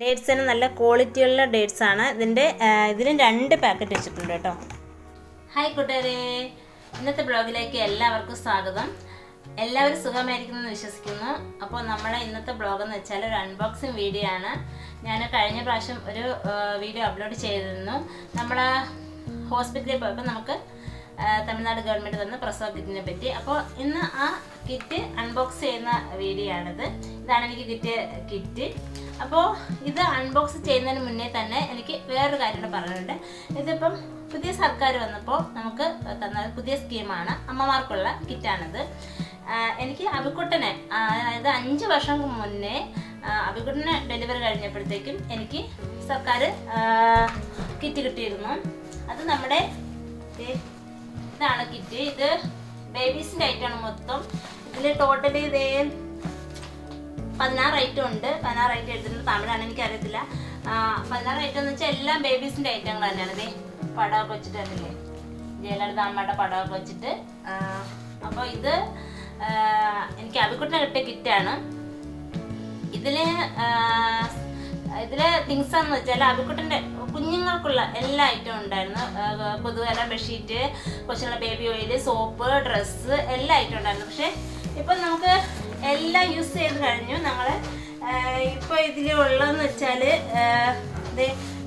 ഡേറ്റ്സിന് നല്ല ക്വാളിറ്റിയുള്ള ഡേറ്റ്സ് ആണ്. ഇതിന്റെ ഇതിന് രണ്ട് പാക്കറ്റ് വെച്ചിട്ടുണ്ട് കേട്ടോ. ഹായ് കൂട്ടുകാരെ. ഇന്നത്തെ ബ്ലോഗിലേക്ക് എല്ലാവർക്കും സ്വാഗതം. എല്ലാവരും സുഖമായിരിക്കുന്നു എന്ന് വിശ്വസിക്കുന്നു. അപ്പോൾ നമ്മളെ ഇന്നത്തെ ബ്ലോഗ് എന്ന് വെച്ചാൽ ഒരു അൺബോക്സിങ് വീഡിയോ ആണ്. ഞാൻ കഴിഞ്ഞ പ്രാവശ്യം ഒരു വീഡിയോ അപ്ലോഡ് ചെയ്തിരുന്നു. നമ്മൾ ഹോസ്പിറ്റലിൽ പോയപ്പോൾ നമുക്ക് തമിഴ്നാട് ഗവൺമെന്റ് തന്ന പ്രസവ കിറ്റിനെ പറ്റി. അപ്പോൾ ഇന്ന് ആ കിറ്റ് അൺബോക്സ് ചെയ്യുന്ന വീഡിയോ ആണിത്. ഇതാണ് എനിക്ക് കിട്ടിയ കിറ്റ് അപ്പോൾ ഇത് അൺബോക്സ് ചെയ്യുന്നതിന് മുന്നേ തന്നെ എനിക്ക് വേറൊരു കാര്യം കൂടെ പറയാനുണ്ട്. ഇതിപ്പം പുതിയ സർക്കാർ വന്നപ്പോൾ നമുക്ക് തന്ന പുതിയ സ്കീമാണ് അമ്മമാർക്കുള്ള കിറ്റാണിത് എനിക്ക് അബിക്കുട്ടനെ അതായത് അഞ്ച് വർഷം മുന്നേ അബിക്കുട്ടനെ ഡെലിവറി കഴിഞ്ഞപ്പോഴത്തേക്കും എനിക്ക് സർക്കാർ കിറ്റ് കിട്ടിയിരുന്നു. അത് നമ്മുടെ ഇതാണ് കിറ്റ് ഇത് ബേബീസിന്റെ ഐറ്റമാണ് മൊത്തം. ഇതിൽ ടോട്ടലി ഇതേ പതിനാറ് ഐറ്റം ഉണ്ട്. പതിനാറ് ഐറ്റം എടുത്തിട്ടുണ്ട്. തമിഴാണ് എനിക്ക് അറിയത്തില്ല പതിനാറ് ഐറ്റം എന്ന് വെച്ചാൽ എല്ലാം ബേബീസിന്റെ ഐറ്റങ്ങൾ തന്നെയാണ്. പടമൊക്കെ വെച്ചിട്ട് അതില്ലേ ജയലളിത അമ്മയുടെ പടമൊക്കെ വെച്ചിട്ട്. അപ്പോൾ ഇത് എനിക്ക് അവിക്കുട്ടിനെ കിട്ടിയ കിറ്റാണ് ഇതിൽ ഇതിലെ തിങ്സ് എന്ന് വെച്ചാൽ അബിക്കുട്ടന്റെ കുഞ്ഞുങ്ങൾക്കുള്ള എല്ലാ ഐറ്റവും ഉണ്ടായിരുന്നു. ആ, ബെഡ്ഷീറ്റ് കൊച്ചുങ്ങളുടെ ബേബി ഓയിൽ സോപ്പ് ഡ്രസ്സ് എല്ലാ ഐറ്റം ഉണ്ടായിരുന്നു. പക്ഷേ ഇപ്പം നമുക്ക് എല്ലാം യൂസ് ചെയ്ത് കഴിഞ്ഞു. ഞങ്ങൾ ഇപ്പോൾ ഇതിൽ ഉള്ളതെന്ന് വെച്ചാൽ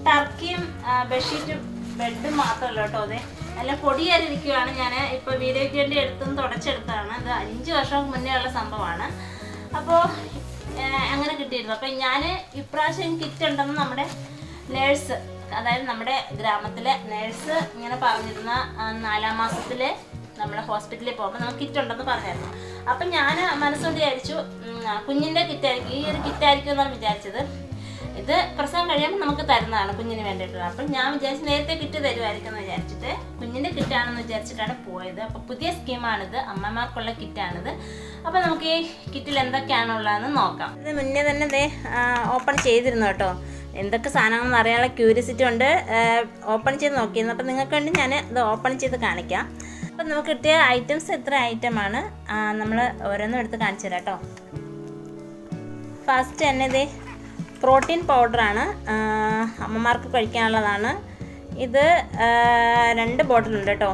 ടർക്കിയും ബെഡ്ഷീറ്റും ബെഡും മാത്രമല്ല കേട്ടോ അതെ നല്ല പൊടിയായിരിക്കുകയാണ് ഞാൻ ഇപ്പോൾ വീഡിയോയ്ക്ക് വേണ്ടി എടുത്തും തുടച്ചെടുത്തതാണ്. ഇത് അഞ്ച് വർഷം മുന്നേ ഉള്ള സംഭവമാണ്. അപ്പോൾ അങ്ങനെ കിട്ടിയിരുന്നു. അപ്പം ഞാൻ ഇപ്രാവശ്യം കിറ്റ് ഉണ്ടെന്ന് നമ്മുടെ നേഴ്സ് അതായത് നമ്മുടെ ഗ്രാമത്തിലെ നേഴ്സ് ഇങ്ങനെ പറഞ്ഞിരുന്ന നാലാം മാസത്തിൽ നമ്മുടെ ഹോസ്പിറ്റലിൽ പോകുമ്പോൾ നമുക്ക് കിറ്റ് ഉണ്ടെന്ന് പറഞ്ഞായിരുന്നു. അപ്പം ഞാൻ മനസ്സുകൊണ്ട് വിചാരിച്ചു കുഞ്ഞിന്റെ കിറ്റായിരിക്കും ഈ ഒരു കിറ്റായിരിക്കും എന്നാണ് വിചാരിച്ചത്. ഇത് പ്രസവം കഴിയുമ്പോൾ നമുക്ക് തരുന്നതാണ് കുഞ്ഞിന് വേണ്ടിയിട്ടുള്ളത്. അപ്പം ഞാൻ വിചാരിച്ചു നേരത്തെ കിറ്റ് തരുമായിരിക്കും എന്ന് വിചാരിച്ചിട്ട് കുഞ്ഞിന്റെ കിറ്റാണെന്ന് വിചാരിച്ചിട്ടാണ് പോയത്. അപ്പോൾ പുതിയ സ്കീമാണിത് അമ്മമാർക്കുള്ള കിറ്റാണിത്. അപ്പോൾ നമുക്ക് ഈ കിറ്റിൽ എന്തൊക്കെയാണുള്ളതെന്ന് നോക്കാം. ഇത് മുന്നേ തന്നെ ദേ ഓപ്പൺ ചെയ്തിരുന്നു കേട്ടോ. എന്തൊക്കെ സാധനങ്ങളെന്ന് അറിയാനുള്ള ക്യൂരിയസിറ്റി ഉണ്ട്. ഓപ്പൺ ചെയ്ത് നോക്കിയിരുന്നു. അപ്പം നിങ്ങൾക്ക് വേണ്ടി ഞാൻ ഇത് ഓപ്പൺ ചെയ്ത് കാണിക്കാം. അപ്പം നമുക്ക് കിട്ടിയ ഐറ്റംസ് എത്ര ഐറ്റം ആണ്? നമ്മൾ ഓരോന്നും എടുത്ത് കാണിച്ചു തരാം കേട്ടോ ഫസ്റ്റ് തന്നെ ഇത് പ്രോട്ടീൻ പൗഡറാണ് അമ്മമാർക്ക് കഴിക്കാനുള്ളതാണ്. ഇത് രണ്ട് ബോട്ടിലുണ്ട് കേട്ടോ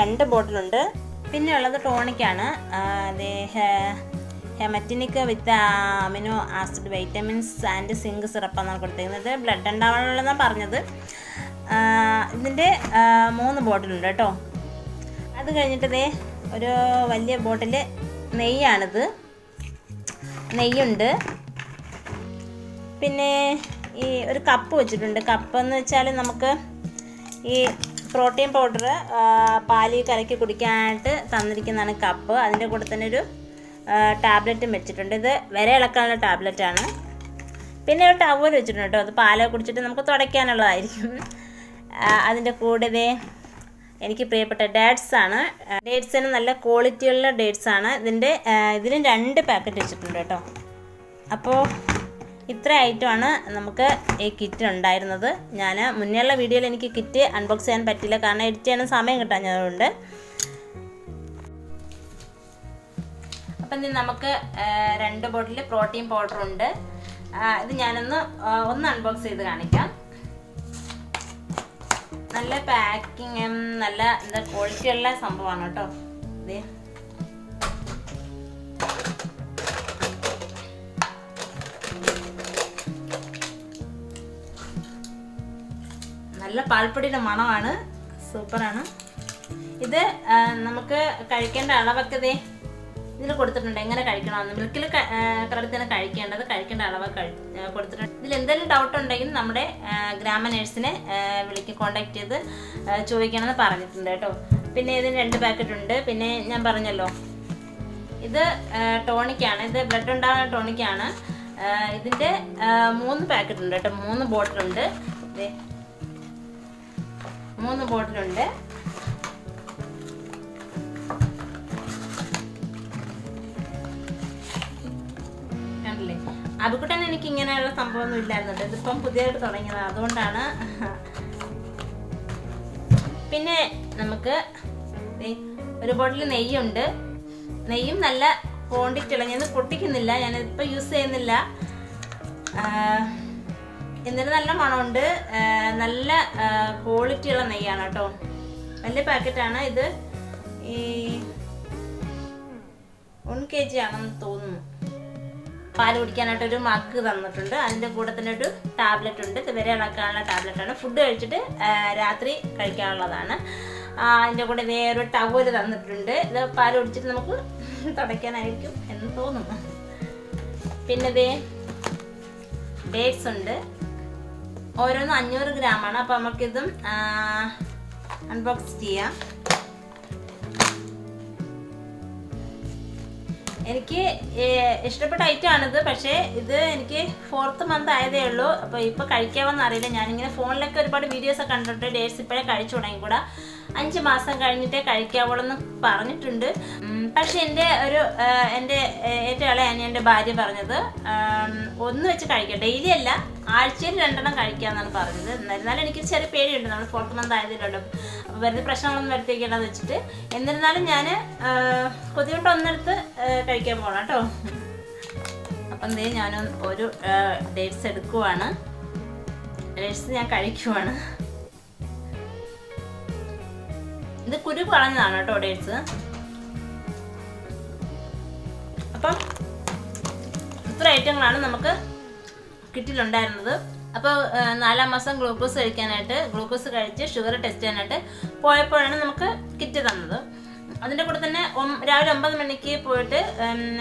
രണ്ട് ബോട്ടിലുണ്ട് പിന്നെ ഉള്ളത് ടോണിക്കാണ് ഇത് haematinic with amino acid vitamins and zinc syrup സിറപ്പാണ് കൊടുത്തിരിക്കുന്നത്. ബ്ലഡ് ഉണ്ടാവാനുള്ളതെന്നാണ് പറഞ്ഞത്. ഇതിന്റെ മൂന്ന് ബോട്ടിലുണ്ട് കേട്ടോ. അത് കഴിഞ്ഞിട്ട് ദേ ഒരു വലിയ ബോട്ടിൽ നെയ്യാണിത്. നെയ്യുണ്ട്. പിന്നെ ഈ ഒരു കപ്പ് വെച്ചിട്ടുണ്ട്. കപ്പ് എന്ന് വെച്ചാൽ നമുക്ക് ഈ പ്രോട്ടീൻ പൗഡർ പാലിൽ കലക്കി കുടിക്കാനായിട്ട് തന്നിരിക്കുന്നതാണ് കപ്പ്. അതിന്റെ കൂടെ തന്നെ ഒരു ടാബ്ലറ്റും വെച്ചിട്ടുണ്ട്. ഇത് വരെ ഇളക്കാനുള്ള ടാബ്ലറ്റാണ്. പിന്നെ ഒരു ടവൽ വെച്ചിട്ടുണ്ട് കേട്ടോ. അത് പാല കുടിച്ചിട്ട് നമുക്ക് തുടയ്ക്കാനുള്ളതായിരിക്കും. അതിന്റെ കൂടെ എനിക്ക് പ്രിയപ്പെട്ട ഡേറ്റ്സ് ആണ്. ഡേറ്റ്സിന് നല്ല ക്വാളിറ്റിയുള്ള ഡേറ്റ്സ് ആണ്. ഇതിന്റെ ഇതിന് രണ്ട് പാക്കറ്റ് വെച്ചിട്ടുണ്ട് കേട്ടോ. അപ്പോൾ ഇത്ര ഐറ്റമാണ് നമുക്ക് ഈ കിറ്റ് ഉണ്ടായിരുന്നത്. ഞാൻ മുന്നേയുള്ള വീഡിയോയിൽ എനിക്ക് കിറ്റ് അൺബോക്സ് ചെയ്യാൻ പറ്റില്ല കാരണം എഡിറ്റ് ചെയ്യാനും സമയം കിട്ടാഞ്ഞതുകൊണ്ട്. അപ്പം നമുക്ക് രണ്ട് ബോട്ടിൽ പ്രോട്ടീൻ പൗഡർ ഉണ്ട്. ഇത് ഞാനൊന്ന് ഒന്ന് അൺബോക്സ് ചെയ്ത് കാണിക്കാം. നല്ല പാക്കിങ് നല്ല എന്താ ക്വാളിറ്റി ഉള്ള സംഭവമാണ് കേട്ടോ. ഇത് നല്ല പാൽപ്പൊടിയുടെ മണമാണ്. സൂപ്പറാണ്. ഇത് നമുക്ക് കഴിക്കേണ്ട അളവൊക്കെ ദേ. ഇതിൽ കൊടുത്തിട്ടുണ്ട്? എങ്ങനെ കഴിക്കണമെന്ന്? മിൽക്കിൽ തന്നെ കഴിക്കേണ്ടത് കഴിക്കേണ്ട അളവ് കൊടുത്തിട്ടുണ്ട്. ഇതിൽ എന്തെങ്കിലും ഡൗട്ട് ഉണ്ടെങ്കിൽ നമ്മുടെ ഗ്രാമ നേഴ്സിനെ വിളിക്ക് കോണ്ടാക്ട് ചെയ്ത് ചോദിക്കണമെന്ന് പറഞ്ഞിട്ടുണ്ട് കേട്ടോ. പിന്നെ ഇതിന് രണ്ട് പാക്കറ്റ് ഉണ്ട്. പിന്നെ ഞാൻ പറഞ്ഞല്ലോ. ഇത് ടോണിക്കാണ് ഇത് ബ്ലഡ് ഉണ്ടാകുന്ന ടോണിക്കാണ് ഇതിന്റെ മൂന്ന് പാക്കറ്റ് ഉണ്ട് കേട്ടോ. മൂന്ന് ബോട്ടിലുണ്ട് മൂന്ന് ബോട്ടിലുണ്ട് അബിക്കുട്ടൻ എനിക്ക് ഇങ്ങനെയുള്ള സംഭവമൊന്നും ഇല്ലായിരുന്നുണ്ട് ഇതിപ്പം പുതിയതായിട്ട് തുടങ്ങിയത്. അതുകൊണ്ടാണ്. പിന്നെ നമുക്ക് ഒരു ബോട്ടിൽ നെയ്യുണ്ട്. നെയ്യും നല്ല ക്വാണ്ടിറ്റി ഉള്ള ഞാൻ പൊട്ടിക്കുന്നില്ല. ഞാനിപ്പോൾ യൂസ് ചെയ്യുന്നില്ല. എന്നിട്ട് നല്ല മണമുണ്ട്. നല്ല ക്വാളിറ്റി ഉള്ള നെയ്യാണ് കേട്ടോ. വലിയ പാക്കറ്റാണ് ഇത്. ഈ വൺ കെ ജി ആണെന്ന് തോന്നുന്നു. പാൽ കുടിക്കാനായിട്ട് ഒരു മഗ് തന്നിട്ടുണ്ട്. അതിന്റെ കൂടെ തന്നെ ഒരു ടാബ്ലറ്റ് ഉണ്ട്. ഇത് വരെ ഇളക്കാനുള്ള ടാബ്ലറ്റ് ആണ്. ഫുഡ് കഴിച്ചിട്ട് രാത്രി കഴിക്കാനുള്ളതാണ്. അതിന്റെ കൂടെ വേറൊരു ടവൽ തന്നിട്ടുണ്ട്. ഇത് പാൽ കുടിച്ചിട്ട് നമുക്ക് തുടയ്ക്കാനായിരിക്കും എന്ന് തോന്നുന്നു. പിന്നെ ദേ ഡേറ്റ്സ് ഉണ്ട്. ഓരോന്നും അഞ്ഞൂറ് ഗ്രാമാണ് അപ്പോൾ നമുക്കിതും അൺബോക്സ് ചെയ്യാം. എനിക്ക് ഇഷ്ടപ്പെട്ട ഐറ്റം ആണിത്. പക്ഷേ ഇത് എനിക്ക് ഫോർത്ത് മന്ത് ആയതേ ഉള്ളൂ. അപ്പോൾ ഇപ്പോൾ കഴിക്കാമെന്ന് അറിയില്ല. ഞാനിങ്ങനെ ഫോണിലൊക്കെ ഒരുപാട് വീഡിയോസ് ഒക്കെ കണ്ടിട്ട് ഡേറ്റ്സ് ഇപ്പോഴേ കഴിച്ചു തുടങ്ങി കൂടാ അഞ്ച് മാസം കഴിഞ്ഞിട്ടേ കഴിക്കാവുള്ളൂ എന്ന് പറഞ്ഞിട്ടുണ്ട് പക്ഷെ എന്റെ ഒരു എന്റെ ഏറ്റവും ഇളയ എന്റെ ഭാര്യ പറഞ്ഞത് ഒന്ന് വെച്ച് കഴിക്കാം. ഡെയിലി അല്ല ആഴ്ചയിൽ രണ്ടെണ്ണം കഴിക്കാമെന്നാണ് പറഞ്ഞത്. എന്നിരുന്നാലും എനിക്ക് ചെറിയ പേടിയുണ്ട്. നമ്മൾ ഫോർത്ത് മന്ത് ആയതിലുണ്ട് വെറുതെ പ്രശ്നങ്ങളൊന്നും വരുത്തിക്കേണ്ടെന്ന് വെച്ചിട്ട്. എന്നിരുന്നാലും ഞാൻ കൊതികൊണ്ട് ഒന്നെടുത്ത് കഴിക്കാൻ പോകണം കേട്ടോ. അപ്പം എന്തേ ഞാൻ ഒരു ഡേറ്റ്സ് എടുക്കുവാണ്. ഡേറ്റ്സ് ഞാൻ കഴിക്കുവാണ്. ഇത് കുരു കളഞ്ഞതാണ് കേട്ടോ ഡേറ്റ്സ്. അപ്പം ഇത്ര ഐറ്റങ്ങളാണ് നമുക്ക് കിറ്റിലുണ്ടായിരുന്നത് അപ്പോൾ നാലാം മാസം ഗ്ലൂക്കോസ് കഴിക്കാനായിട്ട് ഗ്ലൂക്കോസ് കഴിച്ച് ഷുഗർ ടെസ്റ്റ് ചെയ്യാനായിട്ട് പോയപ്പോഴാണ് നമുക്ക് കിറ്റ് തന്നത്. അതിന്റെ കൂടെ തന്നെ രാവിലെ ഒമ്പത് മണിക്ക് പോയിട്ട്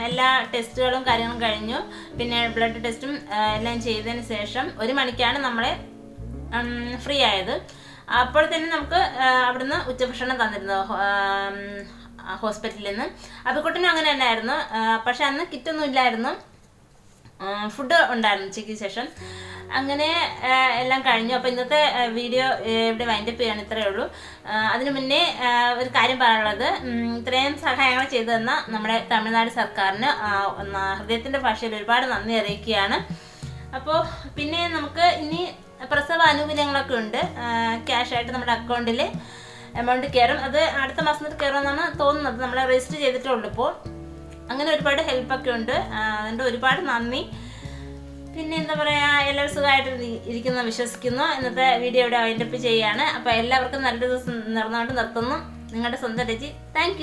എല്ലാ ടെസ്റ്റുകളും കാര്യങ്ങളും കഴിഞ്ഞു. പിന്നെ ബ്ലഡ് ടെസ്റ്റും എല്ലാം ചെയ്തതിന് ശേഷം ഒരു മണിക്കാണ് നമ്മളെ ഫ്രീ ആയത്. അപ്പോൾ തന്നെ നമുക്ക് അവിടുന്ന് ഉച്ചഭക്ഷണം തന്നിരുന്നു ഹോസ്പിറ്റലിൽ നിന്ന്. അബിക്കുട്ടനും അങ്ങനെ തന്നെയായിരുന്നു. പക്ഷെ അന്ന് കിറ്റൊന്നും ഇല്ലായിരുന്നു. ഫുഡ് ഉണ്ടായിരുന്നു ഉച്ചയ്ക്ക് ശേഷം. അങ്ങനെ എല്ലാം കഴിഞ്ഞു. അപ്പോൾ ഇന്നത്തെ വീഡിയോ ഇവിടെ വൈൻഡപ്പ് ചെയ്യാൻ ഇത്രയേ ഉള്ളൂ. അതിനു മുന്നേ ഒരു കാര്യം പറയാനുള്ളത്. ഇത്രയും സഹായങ്ങൾ ചെയ്തു തന്ന നമ്മുടെ തമിഴ്നാട് സർക്കാരിന് ഹൃദയത്തിന്റെ ഭാഷയിൽ ഒരുപാട് നന്ദി അറിയിക്കുകയാണ്. അപ്പോൾ പിന്നെ നമുക്ക് ഇനി പ്രസവ ആനുകൂല്യങ്ങളൊക്കെ ഉണ്ട്. ക്യാഷ് ആയിട്ട് നമ്മുടെ അക്കൗണ്ടിൽ എമൗണ്ട് കയറും. അത് അടുത്ത മാസം മാസത്തിൽ കയറുമെന്നാണ് തോന്നുന്നത്. നമ്മൾ രജിസ്റ്റർ ചെയ്തിട്ടേ ഉള്ളൂ ഇപ്പോൾ. അങ്ങനെ ഒരുപാട് ഹെൽപ്പൊക്കെ ഉണ്ട്. അതുകൊണ്ട് ഒരുപാട് നന്ദി. പിന്നെ എന്താ പറയുക എല്ലാവരും സുഖമായിട്ട് ഇരിക്കുന്ന വിശ്വസിക്കുന്നു. ഇന്നത്തെ വീഡിയോ ഇവിടെ വൈൻഡപ്പ് ചെയ്യുകയാണ് അപ്പോൾ എല്ലാവർക്കും നല്ലൊരു ദിവസം നടന്നുകൊണ്ട് നിർത്തുന്നു. നിങ്ങളുടെ സ്വന്തം രചി താങ്ക്